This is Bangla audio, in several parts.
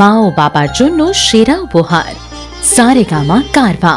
মা ও বাবার জন্য সেরা উপহার সারেগামা কারভা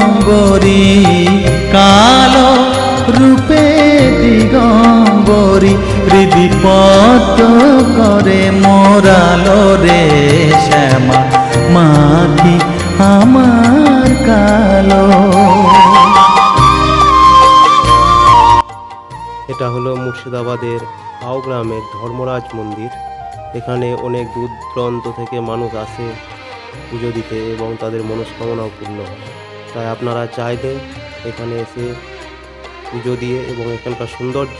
মোরালো রে শ্যামা মাখি আমার কালো। এটা হলো মুর্শিদাবাদের হাও গ্রামের ধর্মরাজ মন্দির। এখানে অনেক দূর দূরান্ত থেকে মানুষ আসে পুজো দিতে এবং তাদের মনস্কামনাও পূর্ণ হয়। তাই আপনারা চাইলে এখানে এসে পুজো দিয়ে এবং এখানকার সৌন্দর্য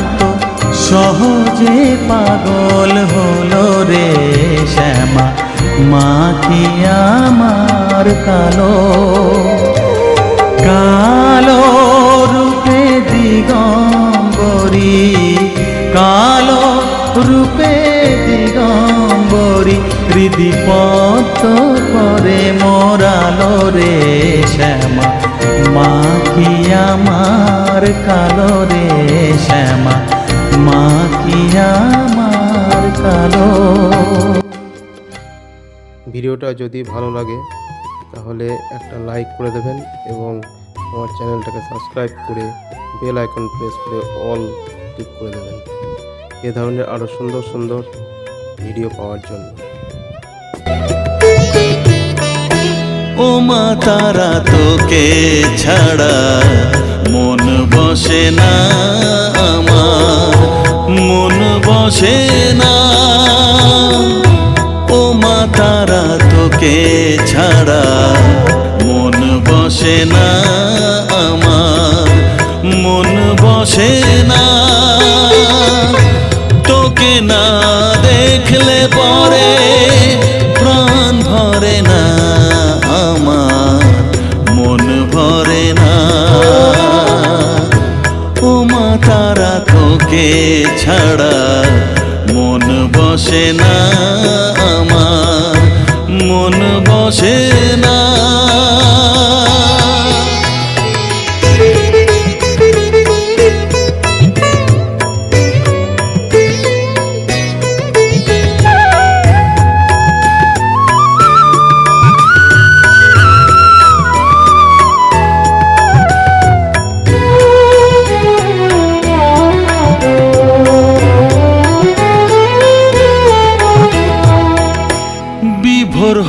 সহজে পাগল হলো রে শ্যামা, মা কি আমার কালো? কালো রূপে দিগম্বরী, কালো রূপে দিগম্বরী হৃদিপত করে মোরালো রে শ্যামা, মা কি আমার কালো রে শ্যামা মা কি আমার কালো। ভিডিওটা যদি ভালো লাগে তাহলে একটা লাইক করে দেবেন এবং আমার চ্যানেলটাকে সাবস্ক্রাইব করে বেল আইকন প্রেস করে অল ক্লিক করে দেবেন। এ ধরনের আরও সুন্দর সুন্দর ভিডিও পাওয়ার জন্য। ও মা তারা তোকে ছাড়া মন বসে না। ছাড়া মন বসে না।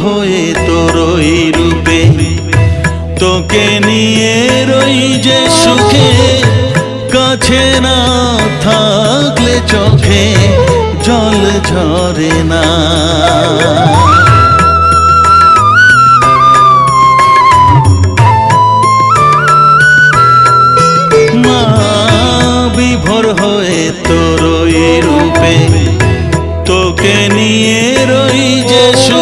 হয়ে তোরই রূপে। তোকে নিয়ে রই যে সুখে, কাছে না থাকলে চোখে জল ঝরে না। বিভোর হয়ে তোরই রূপে। তোকে নিয়ে রই যে সুখে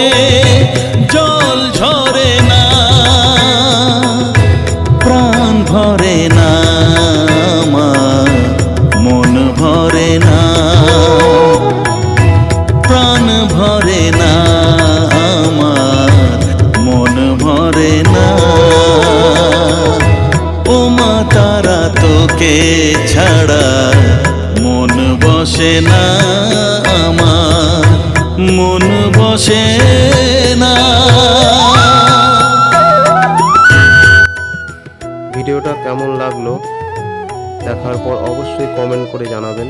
ছাড়া মন বসে না আমার, মন বসে না। ভিডিওটা কেমন লাগল দেখার পর অবশ্যই কমেন্ট করে জানাবেন।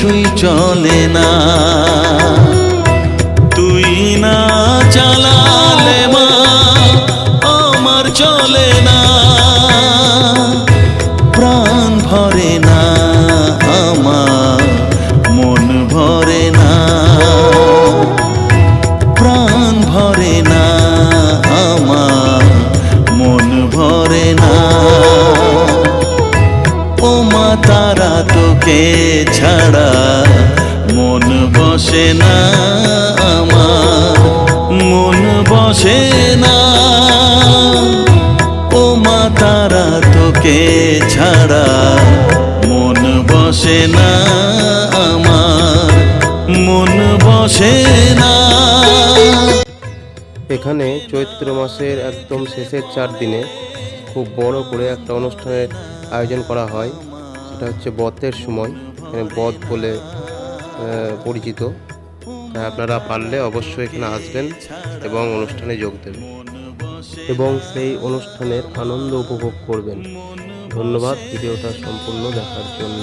কিছুই চলে না। তোকে ছাড়া মন বসে না আমার, মন বসে না। ও মা তারা তোকে ছাড়া মন বসে না আমার, মন বসে না। এখানে চৈত্র মাসের একদম শেষের চার দিনে খুব বড় করে একটা অনুষ্ঠানের আয়োজন করা হয়। সেটা হচ্ছে বতের সময়, এখানে বধ বলে পরিচিত। তাই আপনারা পারলে অবশ্যই এখানে আসবেন এবং অনুষ্ঠানে যোগ দেবেন। এবং সেই অনুষ্ঠানের আনন্দ উপভোগ করবেন। ধন্যবাদ, ভিডিওটা সম্পূর্ণ দেখার জন্য।